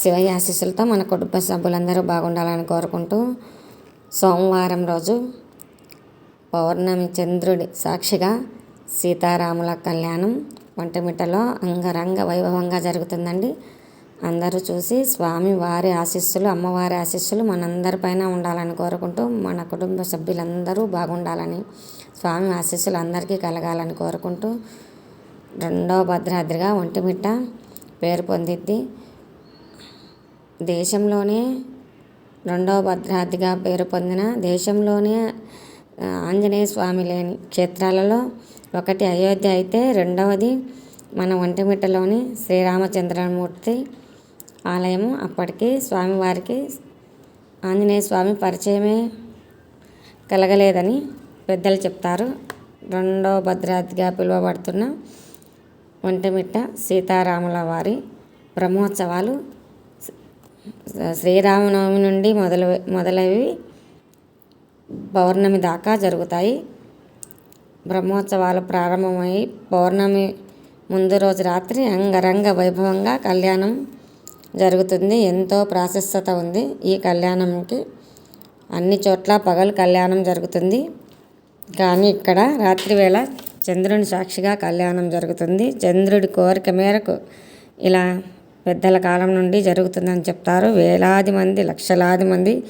శివయ్య ఆశీస్సులతో మన కుటుంబ సభ్యులందరూ బాగుండాలని కోరుకుంటూ సోమవారం రోజు పౌర్ణమి చంద్రుడి సాక్షిగా సీతారాముల కళ్యాణం వంటమిట్టలో అంగరంగ వైభవంగా జరుగుతుందండి. అందరూ చూసి స్వామి వారి ఆశీస్సులు అమ్మవారి ఆశీస్సులు మనందరిపైన ఉండాలని కోరుకుంటూ మన కుటుంబ సభ్యులందరూ బాగుండాలని స్వామి ఆశీస్సులు అందరికీ కలగాలని కోరుకుంటూ రెండో భద్రాద్రిగా ఒంటిమిట్ట పేరు పొందిద్ది దేశంలోనే రెండవ భద్రాద్రిగా పేరు పొందిన దేశంలోనే ఆంజనేయ స్వామి లేని క్షేత్రాలలో ఒకటి అయోధ్య అయితే రెండవది మన ఒంటిమిట్టలోని శ్రీరామచంద్రమూర్తి ఆలయము. అప్పటికి స్వామివారికి ఆంజనేయ స్వామి పరిచయమే కలగలేదని పెద్దలు చెప్తారు. రెండో భద్రాద్రిగా పిలువబడుతున్న ఒంటిమిట్ట సీతారాముల వారి బ్రహ్మోత్సవాలు శ్రీరామనవమి నుండి మొదలు మొదలవి పౌర్ణమి దాకా జరుగుతాయి. బ్రహ్మోత్సవాలు ప్రారంభమై పౌర్ణమి ముందు రోజు రాత్రి అంగరంగ వైభవంగా కళ్యాణం జరుగుతుంది. ఎంతో ప్రాశస్యత ఉంది ఈ కళ్యాణంకి. అన్ని చోట్ల పగలు కళ్యాణం జరుగుతుంది. కానీ ఇక్కడ రాత్రి వేళ చంద్రుని సాక్షిగా కళ్యాణం జరుగుతుంది. చంద్రుడి కోరిక మేరకు ఇలా పెద్దల కాలం నుండి జరుగుతుందని చెప్తారు. వేలాది మంది లక్షలాది మంది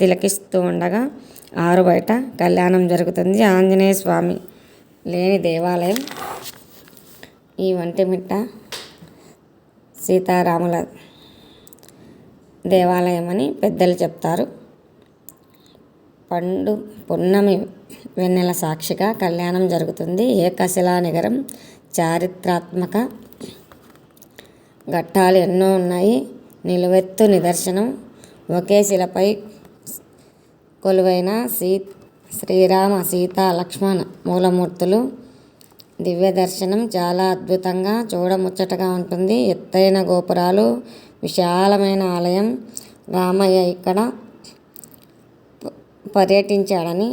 తిలకిస్తూ ఉండగా ఆరు బయట కళ్యాణం జరుగుతుంది. ఆంజనేయ స్వామి లేని దేవాలయం ఈ వంటిమిట్ట సీతారాముల దేవాలయం అని పెద్దలు చెప్తారు. పండు పున్నమి వెన్నెల సాక్షిగా కళ్యాణం జరుగుతుంది. ఏకశిలా నగరం చారిత్రాత్మక ఘట్టాలు ఎన్నో ఉన్నాయి. నిలువెత్తు నిదర్శనం. ఒకే శిలపై కొలువైన సీ శ్రీరామ సీత లక్ష్మణ మూలమూర్తులు. దివ్య దర్శనం చాలా అద్భుతంగా చూడముచ్చటగా ఉంటుంది. ఎత్తైన గోపురాలు విశాలమైన ఆలయం. రామయ్య ఇక్కడ పర్యటించాడని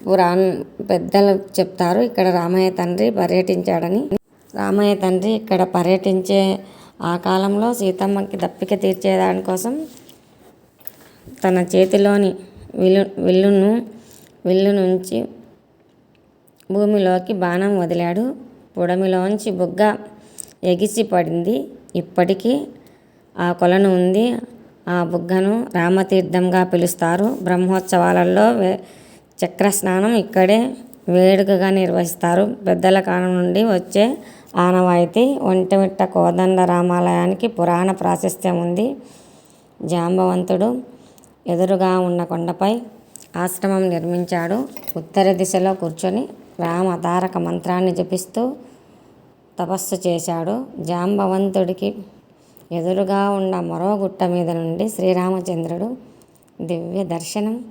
పురాణ పెద్దలు చెప్తారు. ఇక్కడ రామయ్య తండ్రి పర్యటించాడని రామయ్య తండ్రి ఇక్కడ పర్యటించే ఆ కాలంలో సీతమ్మకి దప్పిక తీర్చేదానికోసం తన చేతిలోని విల్లు విల్లును విల్లు నుంచి భూమిలోకి బాణం వదిలాడు. పుడమిలోంచి బుగ్గ ఎగిసి పడింది. ఇప్పటికీ ఆ కొలను ఉంది. ఆ బుగ్గను రామతీర్థంగా పిలుస్తారు. బ్రహ్మోత్సవాలలో చక్రస్నానం ఇక్కడే వేడుకగా నిర్వహిస్తారు. పెద్దల కాలం నుండి వచ్చే ఆనవాయితీ ఒంటిమిట్ట కోదండ రామాలయానికి పురాణ ప్రాశస్త్యం ఉంది. జాంబవంతుడు ఎదురుగా ఉన్న కొండపై ఆశ్రమం నిర్మించాడు. ఉత్తర దిశలో కూర్చొని రామ తారక మంత్రాన్ని జపిస్తూ తపస్సు చేశాడు. జాంబవంతుడికి ఎదురుగా ఉన్న మరో గుట్ట మీద నుండి శ్రీరామచంద్రుడు దివ్య దర్శనం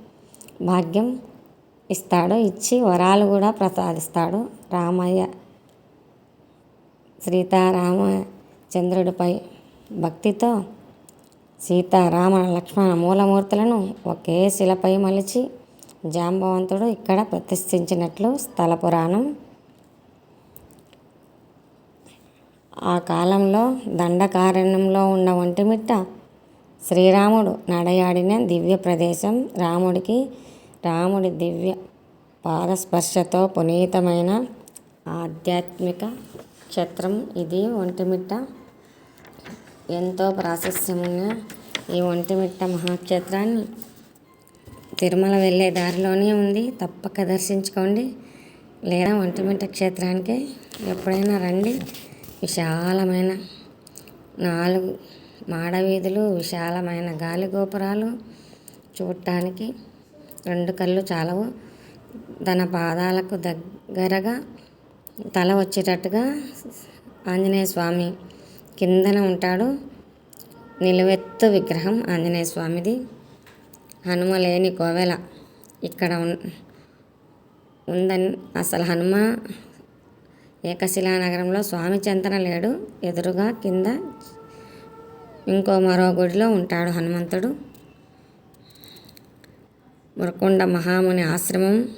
భాగ్యం ఇస్తాడు. ఇచ్చి వరాలు కూడా ప్రసాదిస్తాడు రామయ్య. సీతారామ చంద్రుడిపై భక్తితో సీతారామ లక్ష్మణ మూలమూర్తులను ఒకే శిలపై మలిచి జాంబవంతుడు ఇక్కడ ప్రతిష్ఠించినట్లు స్థల పురాణం. ఆ కాలంలో దండకారణ్యంలో ఉన్న ఒంటిమిట్ట శ్రీరాముడు నడయాడిన దివ్య ప్రదేశం. రాముడికి రాముడి దివ్య పాదస్పర్శతో పునీతమైన ఆధ్యాత్మిక క్షేత్రం ఇది ఒంటిమిట్ట. ఎంతో ప్రాశస్యమున్న ఈ ఒంటిమిట్ట మహాక్షేత్రాన్ని తిరుమల వెళ్ళే దారిలోనే ఉంది. తప్పక దర్శించుకోండి. లేదా ఒంటిమిట్ట క్షేత్రానికి ఎప్పుడైనా రండి. విశాలమైన నాలుగు మాడవీధులు విశాలమైన గాలి గోపురాలు చూడటానికి రెండు కళ్ళు చాలవు. తన పాదాలకు దగ్గరగా తల వచ్చేటట్టుగా ఆంజనేయ స్వామి కిందన ఉంటాడు. నిలువెత్తు విగ్రహం ఆంజనేయ స్వామిది. హనుమ లేని కోవెల ఇక్కడ ఉందని అసలు హనుమ ఏకశిలా నగరంలో స్వామి చెంతన లేడు. ఎదురుగా కింద ఇంకో మరో గుడిలో ఉంటాడు హనుమంతుడు. మురకొండ మహాముని ఆశ్రమం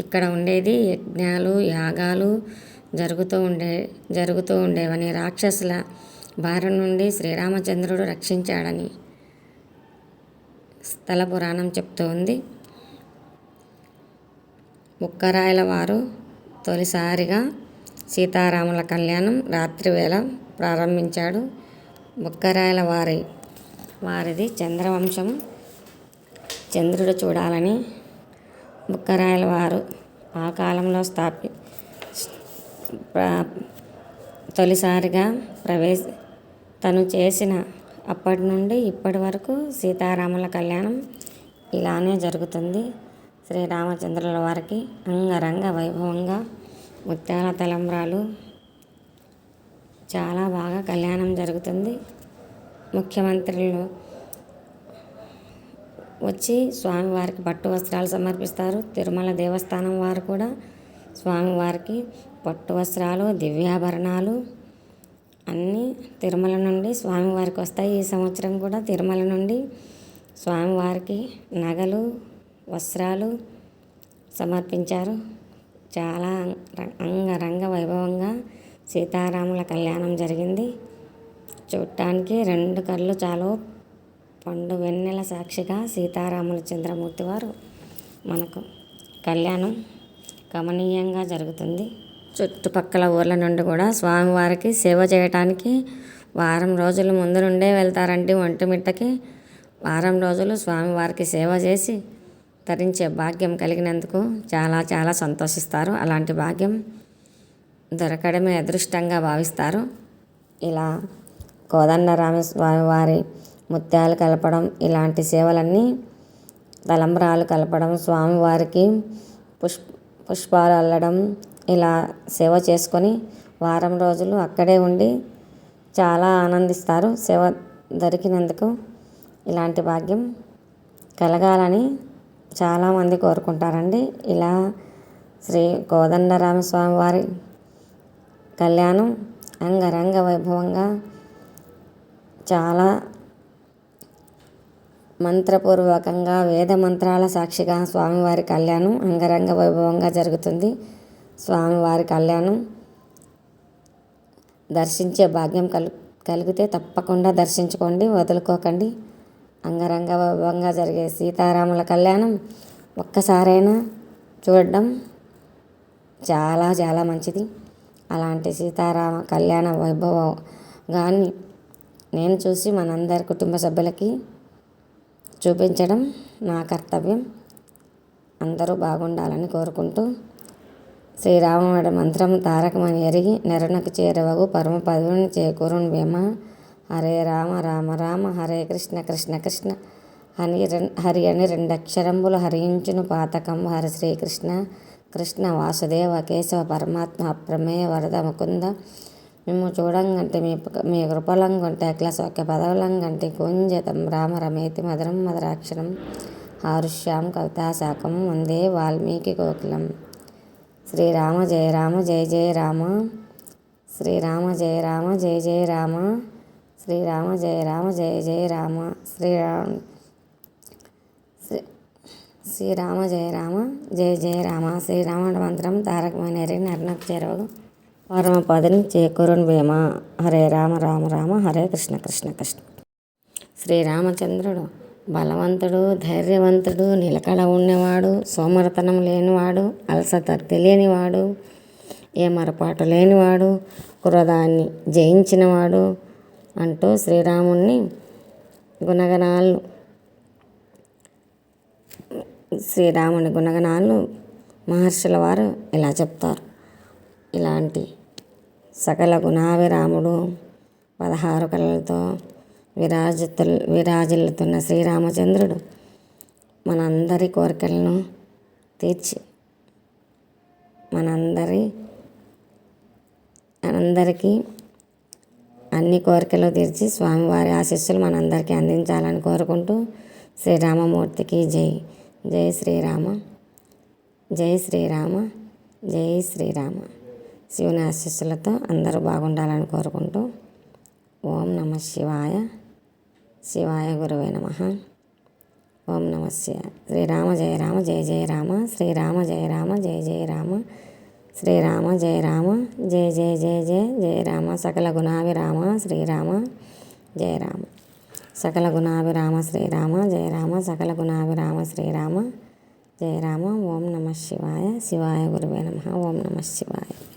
ఇక్కడ ఉండేది యజ్ఞాలు యాగాలు జరుగుతూ ఉండే జరుగుతూ ఉండేవని రాక్షసుల బారి నుండి శ్రీరామచంద్రుడు రక్షించాడని స్థల పురాణం చెప్తూ ఉంది. ముక్కరాయల వారు తొలిసారిగా సీతారాముల కళ్యాణం రాత్రివేళ ప్రారంభించాడు. బుక్కరాయల వారి వారిది చంద్రవంశం. చంద్రుడు చూడాలని బుక్కరాయల వారు ఆ కాలంలో స్థాపి తొలిసారిగా ప్రవేశ తను చేసిన అప్పటి నుండి ఇప్పటి వరకు సీతారాముల కళ్యాణం ఇలానే జరుగుతుంది. శ్రీరామచంద్రుల వారికి అంగరంగ వైభవంగా ముత్యాల తలంబ్రాలు చాలా బాగా కళ్యాణం జరుగుతుంది. ముఖ్యమంత్రులు వచ్చి స్వామివారికి పట్టు వస్త్రాలు సమర్పిస్తారు. తిరుమల దేవస్థానం వారు కూడా స్వామివారికి పట్టు వస్త్రాలు దివ్యాభరణాలు అన్నీ తిరుమల నుండి స్వామివారికి వస్తాయి. ఈ సంవత్సరం కూడా తిరుమల నుండి స్వామివారికి నగలు వస్త్రాలు సమర్పించారు. చాలా అంగరంగ వైభవంగా సీతారాముల కళ్యాణం జరిగింది. చూడటానికి రెండు కళ్ళు చాలా పండు వెన్నెల సాక్షిగా సీతారాములు చంద్రమూర్తి వారు మనకు కళ్యాణం గమనీయంగా జరుగుతుంది. చుట్టుపక్కల ఊర్ల నుండి కూడా స్వామివారికి సేవ చేయటానికి వారం రోజుల ముందు నుండే వెళ్తారండి ఒంటిమిట్టకి వారం రోజులు స్వామివారికి సేవ చేసి తరించే భాగ్యం కలిగినందుకు చాలా చాలా సంతోషిస్తారు. అలాంటి భాగ్యం దొరకడమే అదృష్టంగా భావిస్తారు. ఇలా కోదండరామ వారి ముత్యాలు కలపడం ఇలాంటి సేవలన్నీ తలంబ్రాలు కలపడం స్వామివారికి పుష్ప పుష్పాలు అల్లడం ఇలా సేవ చేసుకొని వారం రోజులు అక్కడే ఉండి చాలా ఆనందిస్తారు. సేవ దొరికినందుకు ఇలాంటి భాగ్యం కలగాలని చాలామంది కోరుకుంటారండి. ఇలా శ్రీ కోదండరామస్వామి వారి కళ్యాణం అంగరంగ వైభవంగా చాలా మంత్రపూర్వకంగా వేద మంత్రాల సాక్షిగా స్వామివారి కళ్యాణం అంగరంగ వైభవంగా జరుగుతుంది. స్వామివారి కళ్యాణం దర్శించే భాగ్యం కలు కలిగితే తప్పకుండా దర్శించుకోండి వదులుకోకండి. అంగరంగ వైభవంగా జరిగే సీతారాముల కళ్యాణం ఒక్కసారైనా చూడడం చాలా చాలా మంచిది. అలాంటి సీతారామ కళ్యాణ వైభవాన్ని నేను చూసి మనందరి కుటుంబ సభ్యులకి చూపించడం నా కర్తవ్యం. అందరూ బాగుండాలని కోరుకుంటూ శ్రీరాముడి మంత్రం తారకమని ఎరిగి నెరనకు చేరవగు పరమ పదవిని చేకూరుని భీమ. హరే రామ రామ రామ హరే కృష్ణ కృష్ణ కృష్ణ. హరి హరి అని రెండక్షరంబులు హరించును పాతకం హరి శ్రీకృష్ణ కృష్ణ వాసుదేవ కేశవ పరమాత్మ ప్రమేయ వరద ముకుంద. మేము చూడంగంటే మీ ప- మీ కృపలంగంటే అఖిల సౌఖ్య పదవులంగంటే కుంజతం. రామ రమేతి మధురం మధురాక్షరం. ఆరుష్యాం కవితాశాఖం వందే వాల్మీకి కోకిలం. శ్రీరామ జయ రామ జయ జయ రామ. శ్రీరామ జయ రామ జయ జయ రామ. శ్రీరామ జయ రామ జయ జయ రామ. శ్రీరామ శ్రీరామ జయ రామ జయ జయ రామ. శ్రీరామ మంత్రం తారకమైన నర్నకు చెరువు పరమ పదిని చేకూరుని భీమ. హరే రామ రామ రామ హరే కృష్ణ కృష్ణ కృష్ణ. శ్రీరామచంద్రుడు బలవంతుడు ధైర్యవంతుడు నిలకడ ఉన్నవాడు సోమరతనం లేనివాడు అలసత తెలియనివాడు ఏ మరపాటు లేనివాడు క్రోధాన్ని జయించినవాడు అంటూ శ్రీరాముణ్ణి గుణగణాలు శ్రీరాముని గుణగణాలు మహర్షుల వారు ఇలా చెప్తారు. ఇలాంటి సకల గుణావిరాముడు పదహారు కళలతో విరాజితు విరాజిల్లుతున్న శ్రీరామచంద్రుడు మనందరి కోరికలను తీర్చి మనందరి అందరికీ అన్ని కోరికలు తీర్చి స్వామివారి ఆశీస్సులు మనందరికీ అందించాలని కోరుకుంటూ శ్రీరామమూర్తికి జై. జై శ్రీరామ. జై శ్రీరామ. జై శ్రీరామ. శివుని ఆశీస్సులతో అందరూ బాగుండాలని కోరుకుంటూ ఓం నమ శివాయ శివాయ గురువే నమ. ఓం నమ శివాయ శ్రీరామ జయ రామ జయ జయ రామ. శ్రీరామ జయ రామ జయ జయ రామ. శ్రీరామ జయ రామ జయ జయ జయ జయ. జయ రామ సకల గుణాభిరామ శ్రీరామ జయ రామ. సకల గుణాభిరామ శ్రీరామ జయ రామ. సకల గుణాభిరామ శ్రీరామ జయ రామ. ఓం నమ శివాయ శివాయ గురువే నమ. ఓం నమ శివాయ.